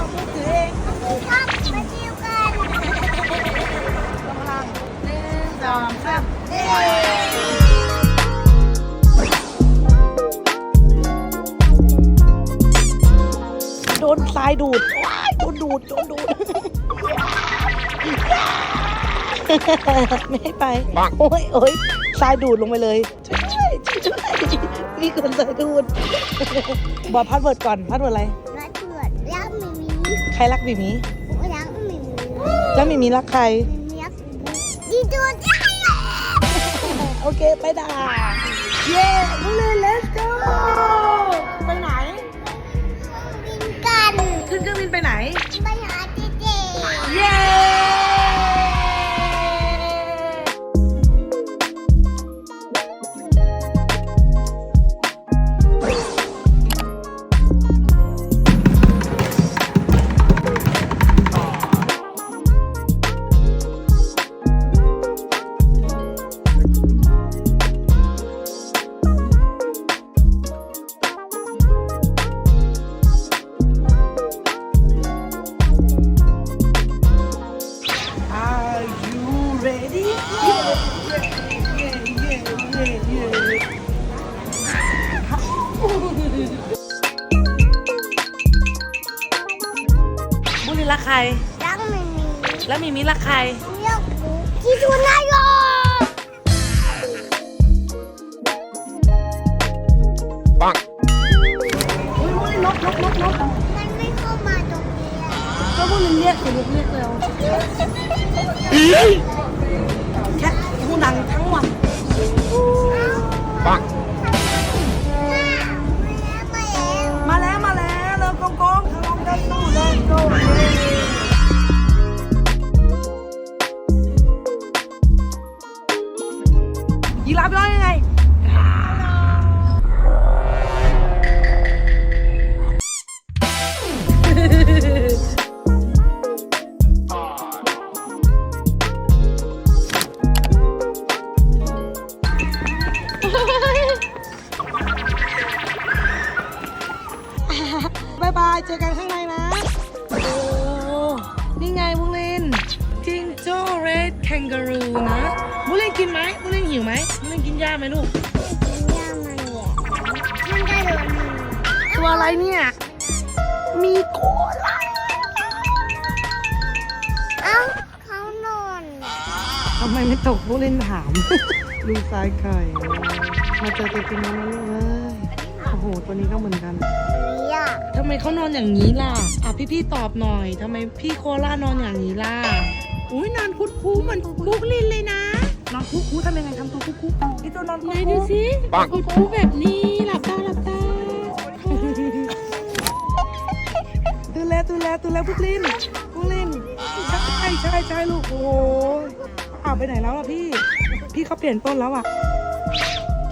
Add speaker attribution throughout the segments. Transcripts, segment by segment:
Speaker 1: ลงมือเองชอ
Speaker 2: มาเที่ยวกั
Speaker 1: นกำลังหนึ่งสองสามเย้โดนทรายดูดว้ายโดนดูดโดนดูดไม่ให้ไป โอ้ยโอ้ยทรายดูดลงไปเลยช่วยช่วยนี่คือทรายดูด บอกพัดเวิร์ดก่อนพัดเวิร์ดอะไร ใครรักบีมี
Speaker 2: รักไม่มี
Speaker 1: แล้วมีมีรักใคร
Speaker 2: ไม่มีรักดีตัวใจ
Speaker 1: โอเคไปด่าเย้ลูเล let's go ไปไหน
Speaker 2: บินกัน
Speaker 1: ขึ้นเครื่องบินไปไหน รีรักใคร
Speaker 2: รักไม่มี
Speaker 1: แล้วมีมิรักใคร
Speaker 2: เรียกที่ตัวนายก
Speaker 3: ปัง
Speaker 1: อุ้ยบุรีนกนกนกนก
Speaker 2: มันไม่เข้ามาตรงนี้อะ
Speaker 1: ก็บุรีเรียกหรือเรียกเร็วแค่หูดังทั้งวัน
Speaker 3: ปัง
Speaker 1: ยีราฟร้องยังไง บายบาย เจอกันข้างในนะ โอ้ นี่ไงบุลินจิงโจ้เรดแคนการูนะ บุลินกินไหมบุลิน หิวไหมบุลินกินหญ้าไหมลูก
Speaker 2: กินย่ามันเนี่ยมันได้โดนมือ
Speaker 1: ตัวอะไรเนี่ย มีโคลา
Speaker 2: เอ้าเขานอน
Speaker 1: ทำไมไม่ตกบุลินถาม ดูซ้ายไข่มาเจอตัวจริงแล้วนะลูกเอ้ยโอ้โห ตัวนี้ก็เหมือนกัน
Speaker 2: เนี่ย
Speaker 1: ทำไมเขานอนอย่างนี้ล่ะ อะพี่ๆตอบหน่อย ทำไมพี่โคล่านอนอย่างนี้ล่ะ อุ้ยนอนคุดคูเหมือนบุกลินเลยนะน อนคุดคูทำยังไงทำตัวคุดคูพี่ตัวนอนคุดคูดูสิ
Speaker 3: ปัง
Speaker 1: คุดคูแบบนี้หลับตาหลับตาตื่นแล้วตื่นแล้วตื่นแล้วบุกลินบุกลินใช่ใช่ใช่ลูกโอ้โหอ้าวไปไหนแล้วล่ะพี่ พี่เขาเปลี่ยนต้นแล้วอะ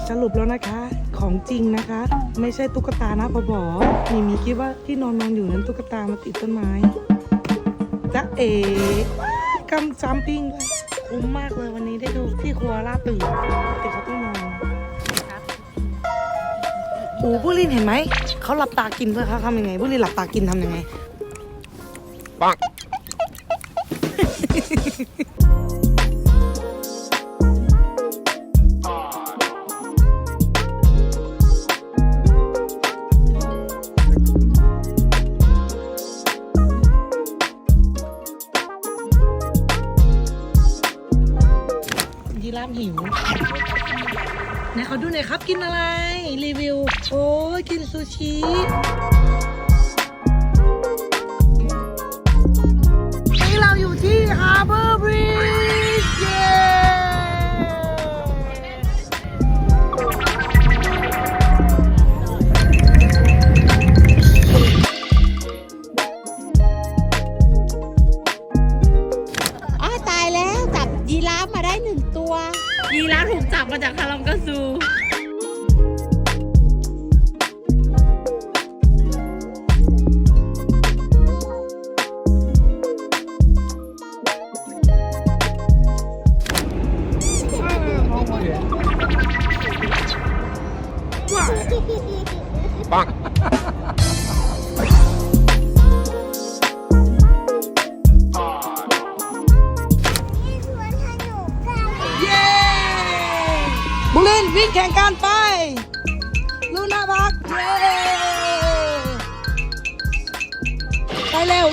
Speaker 1: สรุปแล้วนะคะ ของจริงนะคะ ไม่ใช่ตุ๊กตานะพอบอมีมีคิดว่าที่นอนนอนอยู่นั้นตุ๊กตามาติดต้นไม้จ๊ะเอ๋กำจัมปิ้งด้วย คุ้มมากเลยวันนี้ได้ดูที่ครัวล่าตื่นติดเขาต้องนอนโอ้บุรินเห็นไหม เขาหลับตากินด้วยเขาทำยังไง บุรินหลับตากินทำยังไง ขาดูหน่อยครับกินอะไรรีวิว โอ้ยกินซูชิ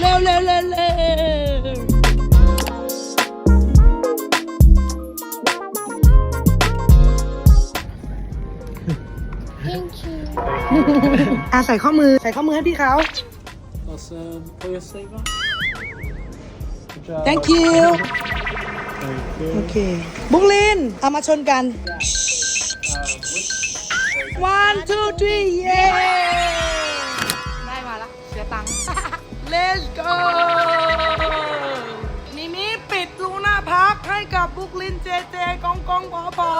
Speaker 1: เร็
Speaker 4: ว
Speaker 1: เร็วเร็วเร็วเร็ว
Speaker 2: thank you
Speaker 1: อะใส่ข้อมือ ใส่ข้อมือให้พี่เขา
Speaker 5: Awesome. Pull your sleeve up. Good job.
Speaker 1: thank you
Speaker 5: Very
Speaker 1: โอ
Speaker 5: good.
Speaker 1: เค บุกลินเอามาชนกัน one two three เย้
Speaker 4: ได้มาละเสียตังค์
Speaker 1: let's go มิมิปิดลูน่าพักให้กับบุคลินเจเจกองกองพอพอ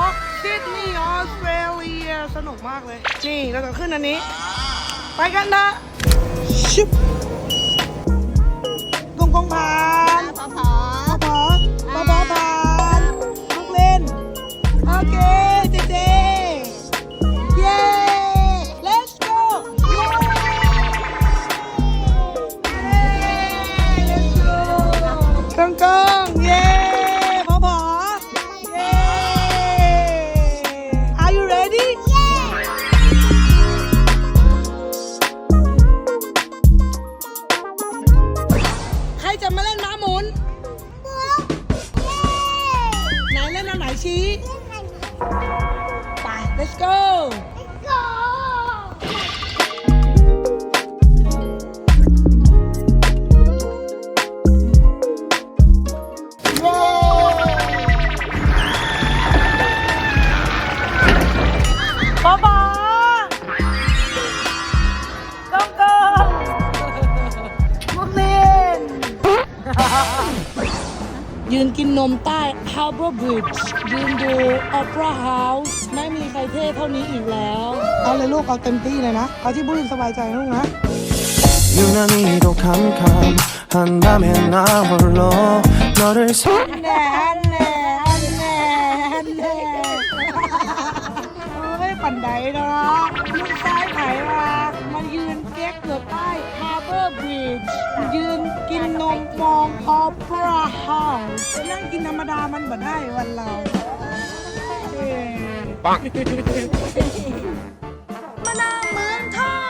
Speaker 1: ซิดนีย์ออสเตรเลีย สนุกมากเลย นี่เราจะขึ้นอันนี้ ไปกันเถอะชิบ จะมาเล่นม้าหมุน ไหนเล่นอันไหนชี้ ไป let's go ยืนกินนมใต้ Harbour Bridge ยืนดู Opera House ไม่มีใครเท่เท่านี้อีกแล้ว เอาเลยลูก เอาเต็มที่เลยนะ เอาที่บุรินสบายใจนะลูกนะ
Speaker 6: 유난히도 캄캄한 밤에 나 홀로 너를 사
Speaker 1: แน่แน่แน่แน่เฮ้ยปันไดเนาะลูกชายไผมา มายืนเก๊กอยู่ใต้ Harbor Bridge ยืนกินนมมอง Opera House นั่งกินธรรมดามันบ่ได้วันเราเอ้ย
Speaker 3: Bonk.
Speaker 2: มะนาวมือ